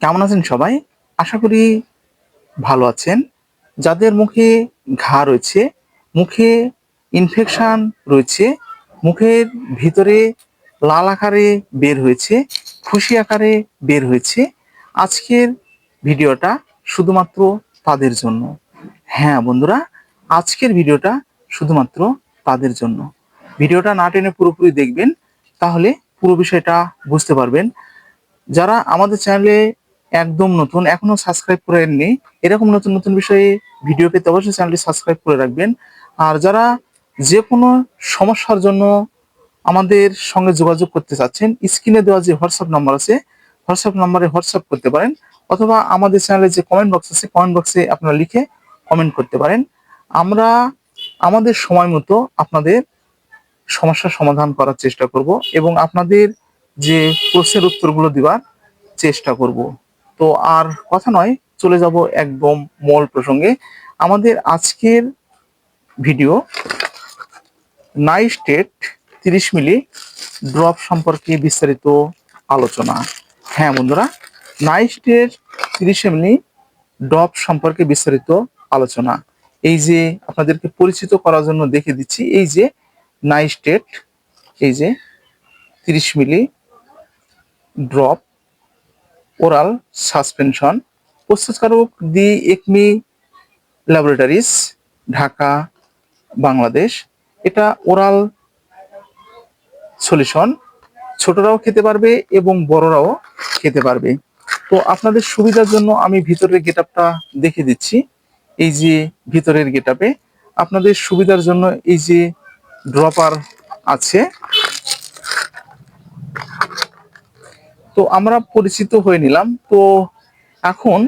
কেমন আছেন সবাই? আশা করি ভালো আছেন। যাদের মুখে ঘা রয়েছে, মুখে ইনফেকশান রয়েছে, মুখের ভিতরে লাল আকারে বের হয়েছে, খুশি আকারে বের হয়েছে, আজকের ভিডিওটা শুধুমাত্র তাদের জন্য। হ্যাঁ বন্ধুরা, আজকের ভিডিওটা শুধুমাত্র তাদের জন্য। ভিডিওটা না টেনে পুরোপুরি দেখবেন, তাহলে পুরো বিষয়টা বুঝতে পারবেন। যারা আমাদের চ্যানেলে একদম নতুন, এখনও সাবস্ক্রাইব করেননি এরকম নতুন নতুন বিষয়ে ভিডিও পেতে অবশ্যই চ্যানেলটি সাবস্ক্রাইব করে রাখবেন। আর যারা যে কোনো সমস্যার জন্য আমাদের সঙ্গে যোগাযোগ করতে চাচ্ছেন স্ক্রিনে দেওয়া যে হোয়াটসঅ্যাপ নাম্বার আছে হোয়াটসঅ্যাপ নাম্বারে হোয়াটসঅ্যাপ করতে পারেন, অথবা আমাদের চ্যানেলে যে কমেন্ট বক্স আছে কমেন্ট বক্সে আপনারা লিখে কমেন্ট করতে পারেন। আমরা আমাদের সময় মতো আপনাদের সমস্যার সমাধান করার চেষ্টা করব এবং আপনাদের যে প্রশ্নের উত্তরগুলো দেওয়ার চেষ্টা করব। তো আর কথা নয়, চলে যাব একদম মূল প্রসঙ্গে। আমাদের আজকের ভিডিও নাই স্টেট তিরিশ মিলি ড্রপ সম্পর্কে বিস্তারিত আলোচনা। হ্যাঁ বন্ধুরা নাই স্টেট তিরিশ মিলি ড্রপ সম্পর্কে বিস্তারিত আলোচনা। এই যে আপনাদেরকে পরিচিত করার জন্য দেখে দিচ্ছি, এই যে নাই স্টেট এই যে তিরিশ মিলি ড্রপ ওরাল সাসপেনশন প্রস্তুতকারক the acme laboratories Dhaka, Bangladesh. এটা ওরাল সলিউশন ছোটরাও খেতে পারবে এবং বড়রাও খেতে পারবে। তো আপনাদের সুবিধার জন্য আমি ভিতরের গেটআপটা দেখে দিচ্ছি। এই যে ভিতরের গেটআপে আপনাদের সুবিধার জন্য এই যে ড্রপার আছে তো আমরা পরিচিত হয়ে নিলাম। তো এখন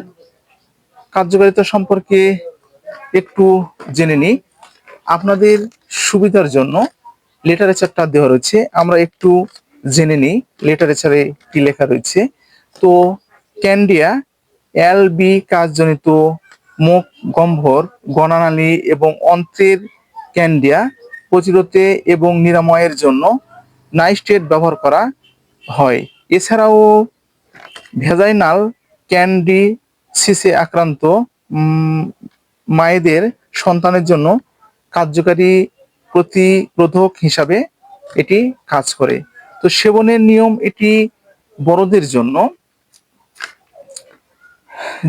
কার্যকারিতা সম্পর্কে একটু জেনে নিই। আপনাদের সুবিধার জন্য লেটারেচারটা দেওয়া রয়েছে। আমরা একটু জেনে নিই লেটারেচারে কি লেখা রয়েছে। তো ক্যান্ডিয়া, এল বি কাজজনিত মুখ গম্ভর, গণনালী এবং অন্ত্রের ক্যান্ডিয়া প্রতিরোধে এবং নিরাময়ের জন্য নাইস্টেট ব্যবহার করা হয়। এছাড়াও ভেজাইনাল ক্যান্ডি সিসে আক্রান্ত মায়েদের সন্তানের জন্য কার্যকারী প্রতিরোধক হিসাবে এটি কাজ করে। তো সেবনের নিয়ম এটি বড়দের জন্য।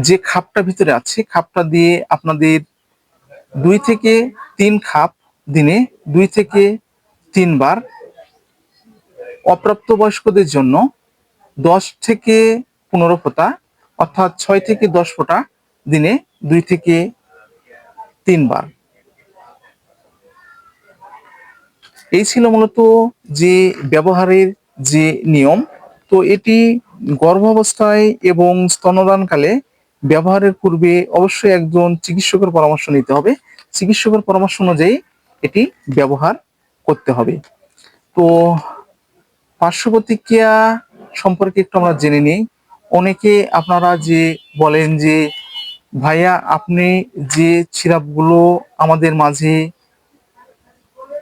যে খাপটা ভিতরে আছে, খাপটা দিয়ে আপনাদের দুই থেকে তিন খাপ দিনে দুই থেকে তিনবার অপ্রাপ্তবয়স্কদের জন্য দশ থেকে পনেরো ফোঁটা, অর্থাৎ ছয় থেকে দশ ফোঁটা দিনে দুই থেকে তিনবার। এই ছিল মূলত যে ব্যবহারের যে নিয়ম। তো এটি গর্ভাবস্থায় এবং স্তনদানকালে ব্যবহারের পূর্বে অবশ্যই একজন চিকিৎসকের পরামর্শ নিতে হবে। চিকিৎসকের পরামর্শ অনুযায়ী এটি ব্যবহার করতে হবে। তো পার্শ্ব প্রতিক্রিয়া সম্পর্কে একটু আমরা জেনে নিই। অনেকে আপনারা যে বলেন যে, ভাইয়া, আপনি যে সিরাপগুলো আমাদের মাঝে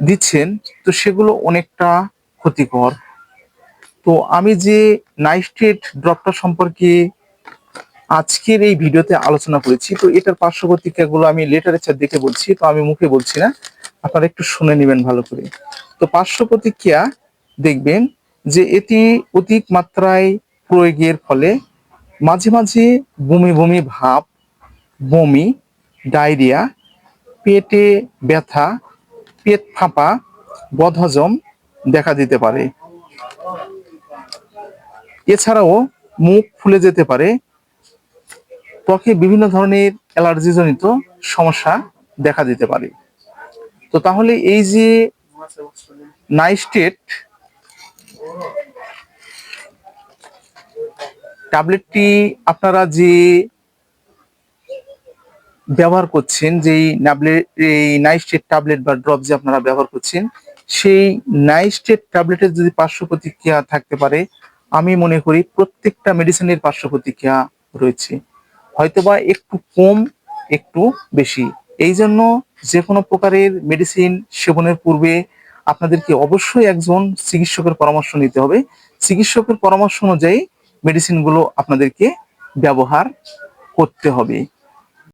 দিচ্ছেন, তো সেগুলো অনেকটা ক্ষতিকর। তো আমি যে নাইস্টেট ড্রপটা সম্পর্কে আজকের এই ভিডিওতে আলোচনা করেছি, তো এটার পার্শ্ব প্রতিক্রিয়াগুলো আমি লেটারেচার দেখে বলছি, তো আমি মুখে বলছি না। আপনারা একটু শুনে নেবেন ভালো করে। তো পার্শ্ব প্রতিক্রিয়া দেখবেন যে এটি অধিক মাত্রায় প্রয়োগের ফলে মাঝে মাঝে বমি বমি ভাব, বমি, ডায়রিয়া, পেটে ব্যথা, পেট ফাঁপা, বদহজম দেখা দিতে পারে। এছাড়াও মুখ ফুলে যেতে পারে, ত্বকে বিভিন্ন ধরনের অ্যালার্জিজনিত সমস্যা দেখা দিতে পারে। তো তাহলে এই যে নাইস্টেট ট্যাবলেটটি আপনারা যে ব্যবহার করছেন, যেই ট্যাবলেট এই নাইস্টেট ট্যাবলেট বা ড্রপ যে আপনারা ব্যবহার করছেন, সেই নাইস্টেট ট্যাবলেটের যদি পার্শ্ব প্রতিক্রিয়া থাকতে পারে, আমি মনে করি প্রত্যেকটা মেডিসিনের পার্শ্ব প্রতিক্রিয়া রয়েছে। হয়তোবা একটু কম, একটু বেশি। এই জন্য যে কোনো প্রকারের মেডিসিন সেবনের পূর্বে আপনাদেরকে অবশ্যই একজন চিকিৎসকের পরামর্শ নিতে হবে। চিকিৎসকের পরামর্শ অনুযায়ী মেডিসিনগুলো আপনাদেরকে ব্যবহার করতে হবে।